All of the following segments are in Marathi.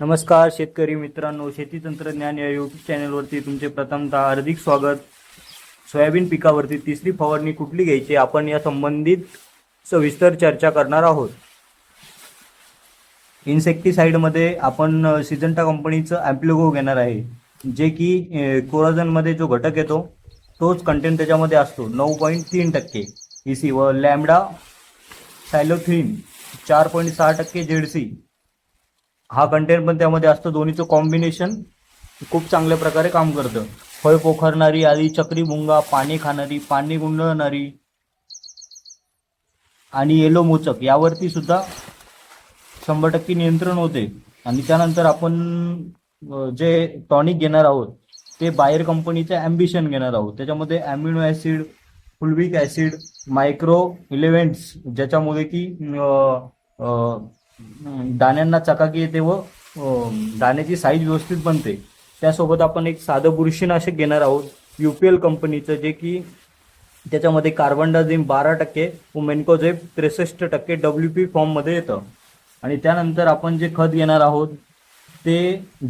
नमस्कार शेतकरी मित्रांनो शेती तंत्रज्ञान या यूट्यूब चॅनलवरती तुमचे प्रथमतः हार्दिक स्वागत. सोयाबीन पिकावरती तिसरी फवारणी कुठली घ्यायची आपण या संबंधित सविस्तर चर्चा करणार आहोत. इन्सेक्टिसाईडमध्ये आपण सिजंटा कंपनीचं ॲम्प्लिगो घेणार आहे जे की कोराजनमध्ये कोराझनमध्ये जो घटक येतो तोच कंटेंट त्याच्यामध्ये असतो. नऊ पॉईंट तीन टक्के ई सी व लॅमडा सायलोथिन चार पॉईंट सहा टक्के जेडसी हा कंटेंट पण त्यामध्ये असतं. दोन्हीचं कॉम्बिनेशन खूप चांगल्या प्रकारे काम करतं. फळ पोखरणारी आधी चक्रीभुंगा पाणी खाणारी पाणी गुंडळणारी आणि येलो मोचक यावरती सुद्धा शंभर टक्के नियंत्रण होते. आणि त्यानंतर आपण जे टॉनिक घेणार आहोत ते बाहेर कंपनीचं ॲम्बिशन घेणार आहोत. त्याच्यामध्ये amino acid fulvic acid micro elements ज्याच्यामुळे की दाण्यांना चकाकी येते व दाण्याची साईज व्यवस्थित बनते. त्यासोबत आपण एक साधं बुरशीनाशक घेणार आहोत. यू पी एल कंपनीचं जे की त्याच्यामध्ये कार्बन डायझिम बारा टक्के व मेन्कोझेब त्रेसष्ट टक्के डब्ल्यू पी फॉर्ममध्ये येतं. आणि त्यानंतर आपण जे खत घेणार आहोत ते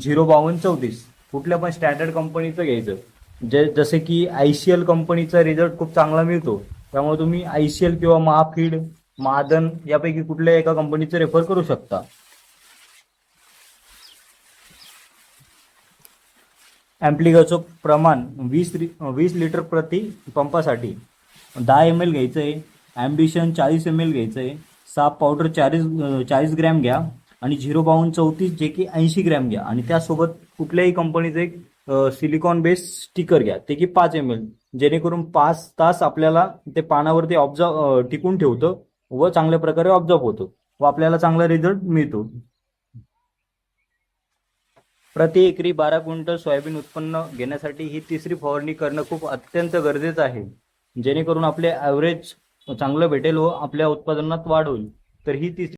झिरो बावन्न चौतीस. कुठल्या पण स्टँडर्ड कंपनीचं घ्यायचं. जे जसे की आय सी एल कंपनीचा रिझल्ट खूप चांगला मिळतो. त्यामुळे तुम्ही आय सी एल किंवा महाफीड महादन यापैकी कुठल्या एका कंपनीचं रेफर करू शकता? ॲम्प्लिगाचं प्रमाण वीस वीस लिटर प्रति पंपासाठी दहा एम एल घ्यायचं आहे ॲम्बिशन चाळीस एम एल घ्यायचं आहे साप पावडर चाळीस चाळीस ग्रॅम घ्या आणि झिरो बावन्न चौतीस जे की ऐंशी ग्रॅम घ्या. आणि त्यासोबत कुठल्याही कंपनीचं एक सिलिकॉन बेस स्टिकर घ्या. ते की पाच एम एल जेणेकरून पाच तास आपल्याला ते पानावरती ऑब्झर्व टिकून ठेवतं. व चांगल्या प्रकारे ऑब्झर्व होतो. व आपल्याला चांगला रिझल्ट मिळतो. प्रति एकरी बारा क्विंटल सोयाबीन उत्पन्न घेण्यासाठी ही तिसरी फवारणी करणं खूप अत्यंत गरजेचं आहे. जेणेकरून आपले ॲव्हरेज चांगलं भेटेल व आपल्या उत्पादनात वाढ होईल. तर ही तिसरी